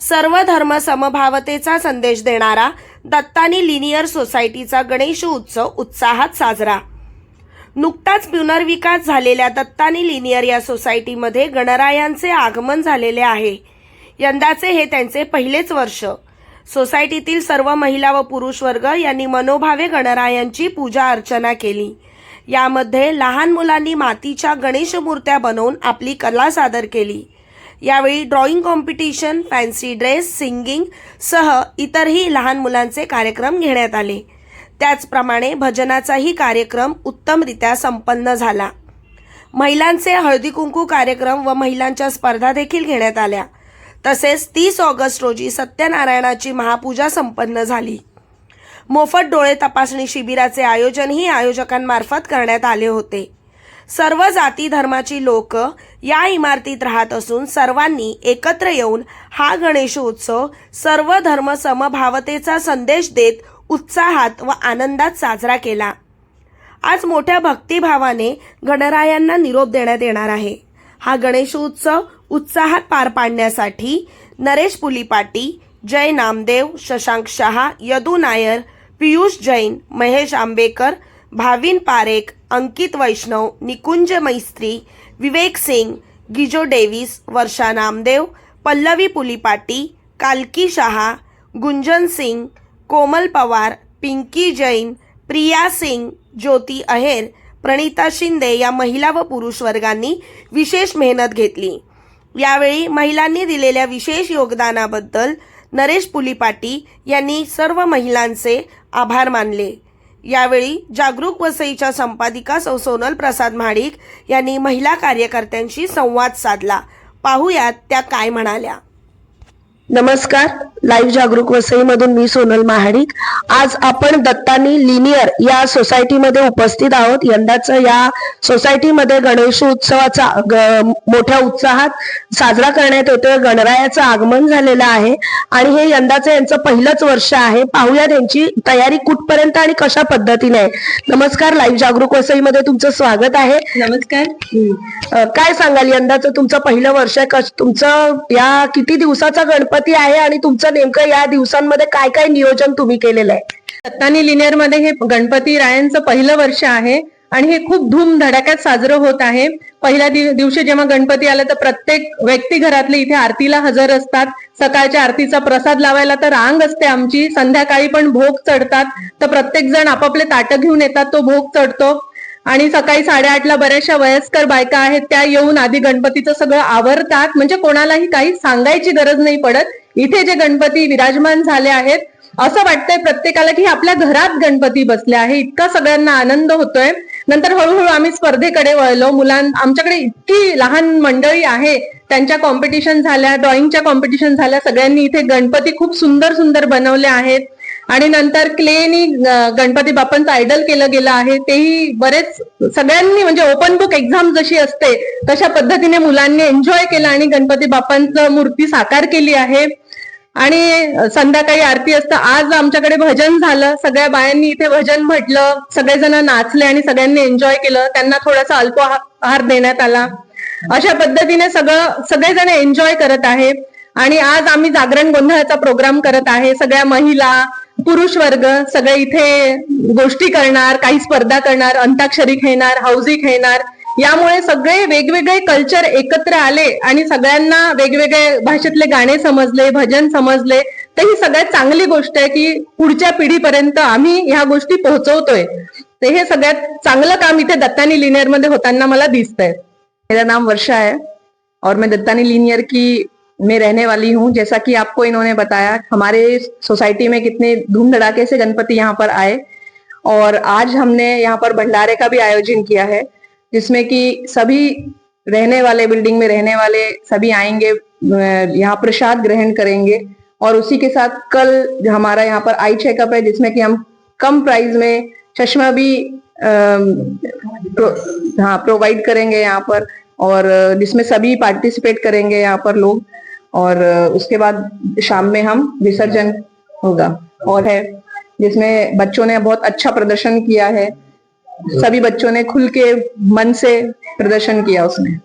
सर्व धर्म समभावतेचा संदेश देणारा दत्तानी लिनियर सोसायटीचा गणेश उत्सव उत्साहात साजरा. नुकताच पुनर्विकास झालेल्या दत्तानी लिनियर या सोसायटीमध्ये गणरायांचे आगमन झालेले आहे. यंदाचे हे त्यांचे पहिलेच वर्ष. सोसायटीतील सर्व महिला व पुरुष वर्ग यांनी मनोभावे गणरायांची पूजा अर्चना केली. यामध्ये लहान मुलांनी मातीच्या गणेश मूर्त्या बनवून आपली कला सादर केली. यावेळी drawing competition fancy dress singing सह इतरही लहान मुलांचे कार्यक्रम घेण्यात आले. त्याचप्रमाणे भजनाचाही कार्यक्रम उत्तमरित्या संपन्न झाला. महिलांचे हळदी कुंकू कार्यक्रम व महिलांच्या स्पर्धा देखील घेण्यात आल्या. तसेच तीस ऑगस्ट रोजी सत्यनारायणाची महापूजा संपन्न झाली. मोफत डोळे तपासणी शिबिराचे आयोजनही आयोजकांमार्फत करण्यात आले होते. सर्व जाती धर्माची लोक या इमारतीत राहत असून सर्वांनी एकत्र येऊन हा गणेशोत्सव सर्व धर्म समभावतेचा संदेश देत उत्साहात व आनंदात साजरा केला. आज मोठ्या भक्तिभावाने गणरायांना निरोप देण्यात येणार आहे. हा गणेशोत्सव उत्साहात पार पाडण्यासाठी नरेश पुलिपाटी जय नामदेव शशांक शहा यदू नायर पियुष जैन महेश आंबेकर भाविन पारेख अंकित वैष्णव निकुंज मैस्त्री विवेक सिंग गिजो डेव्हिस वर्षा नामदेव पल्लवी पुलिपाटी कालकी शहा गुंजन सिंग कोमल पवार पिंकी जैन प्रिया सिंग ज्योती अहेर प्रणिता शिंदे या महिला व पुरुष वर्गांनी विशेष मेहनत घेतली. यावेळी महिलांनी दिलेल्या विशेष योगदानाबद्दल नरेश पुलिपाटी यांनी सर्व महिलांचे आभार मानले. यावेळी जागरूक वसईच्या संपादिका सौ सोनल प्रसाद महाडिक यांनी महिला कार्यकर्त्यांशी संवाद साधला. पाहुयात त्या काय म्हणाल्या. नमस्कार. लाईव्ह जागरूक वसईमधून मी सोनल महाडिक. आज आपण दत्तानी लिनियर या सोसायटीमध्ये उपस्थित आहोत. यंदाचं या सोसायटीमध्ये गणेश उत्सवाचा मोठ्या उत्साहात साजरा करण्यात येतोय. गणरायाचं आगमन झालेलं आहे. आणि हे यंदाचं यांचं पहिलंच वर्ष आहे. पाहूया त्यांची तयारी कुठपर्यंत आणि कशा पद्धतीने आहे. नमस्कार. लाईव्ह जागरूक वसईमध्ये तुमचं स्वागत आहे. नमस्कार. काय सांगाल? यंदाचं तुमचं पहिलं वर्ष आहे. कश- तुमचं या किती दिवसाचा गणपती आहे आणि तुमचं नेमकं या दिवसांमध्ये काय काय नियोजन तुम्ही केलेलं आहे? सत्तानी लिनियरमध्ये हे गणपती रायांचं पहिलं वर्ष आहे आणि हे खूप धूम धडाक्यात साजरं होत आहे. पहिल्या दिवशी जेव्हा गणपती आला तर प्रत्येक व्यक्ती घरातले इथे आरतीला हजर असतात. सकाळच्या आरतीचा प्रसाद लावायला तर रांग असते आमची. संध्याकाळी पण भोग चढतात. तर प्रत्येक जण आपापले ताटं घेऊन येतात. तो भोग चढतो. आणि सकाळी साडेआठला बऱ्याचशा वयस्कर बायका आहेत त्या येऊन आधी गणपतीचं सगळं आवरतात. म्हणजे कोणालाही काही सांगायची गरज नाही पडत. इथे जे गणपती विराजमान झाले आहेत असं वाटतंय प्रत्येकाला की आपल्या घरात गणपती बसले आहे. इतका सगळ्यांना आनंद होतोय. नंतर हळूहळू आम्ही स्पर्धेकडे वळलो. मुलां आमच्याकडे इतकी लहान मंडळी आहे. त्यांच्या कॉम्पिटिशन झाल्या ड्रॉइंगच्या कॉम्पिटिशन झाल्या. सगळ्यांनी इथे गणपती खूप सुंदर सुंदर बनवले आहेत. आणि नंतर क्लेनी गणपती बाप्पांचं आयडल केलं गेलं आहे. तेही बरेच सगळ्यांनी म्हणजे ओपन बुक एक्झाम जशी असते तशा पद्धतीने मुलांनी एन्जॉय केलं आणि गणपती बाप्पांचं मूर्ती साकार केली आहे. आणि संध्याकाळी आरती असतं. आज आमच्याकडे भजन झालं. सगळ्या बायांनी इथे भजन म्हटलं. सगळेजण नाचले आणि सगळ्यांनी एन्जॉय केलं. त्यांना थोडासा अल्पाहार देण्यात आला. अशा पद्धतीने सगळं सगळेजण एन्जॉय करत आहे. आणि आज आम्ही जागरण गोंधळाचा प्रोग्राम करत आहे. सगळ्या महिला पुरुष वर्ग सगळे इथे गोष्टी करणार काही स्पर्धा करणार अंताक्षरी खेळणार हौजी खेळणार. यामुळे सगळे वेगवेगळे कल्चर एकत्र आले आणि सगळ्यांना वेगवेगळे भाषेतले गाणे समजले भजन समजले. तर ही सगळ्यात चांगली गोष्ट आहे की पुढच्या पिढीपर्यंत आम्ही ह्या गोष्टी पोहोचवतोय. तर हे सगळ्यात चांगलं काम इथे दत्तानी लिनियरमध्ये होताना मला दिसतंय. मेरा नाम वर्षा है और मैं दत्तानी लीनियर की में रहने वाली हूँ। जैसा कि आपको इन्होंने बताया हमारे सोसाइटी में कितने धूम धड़ाके से गणपति यहाँ पर आए और आज हमने यहाँ पर भंडारे का भी आयोजन किया है जिसमें कि सभी रहने वाले बिल्डिंग में रहने वाले सभी आएँगे यहाँ प्रसाद ग्रहण करेंगे और उसी के साथ कल हमारा यहाँ पर आई चेकअप है जिसमें कि हम कम प्राइस में चश्मा भी प्रो, हाँ प्रोवाइड करेंगे यहाँ पर और जिसमें सभी पार्टिसिपेट करेंगे यहाँ पर लोग। और उसके बाद शाम में हम विसर्जन होगा। और है, जिसमें बच्चों ने बहुत अच्छा प्रदर्शन किया है। सभी बच्चों ने खुल के मन से प्रदर्शन किया उसमें।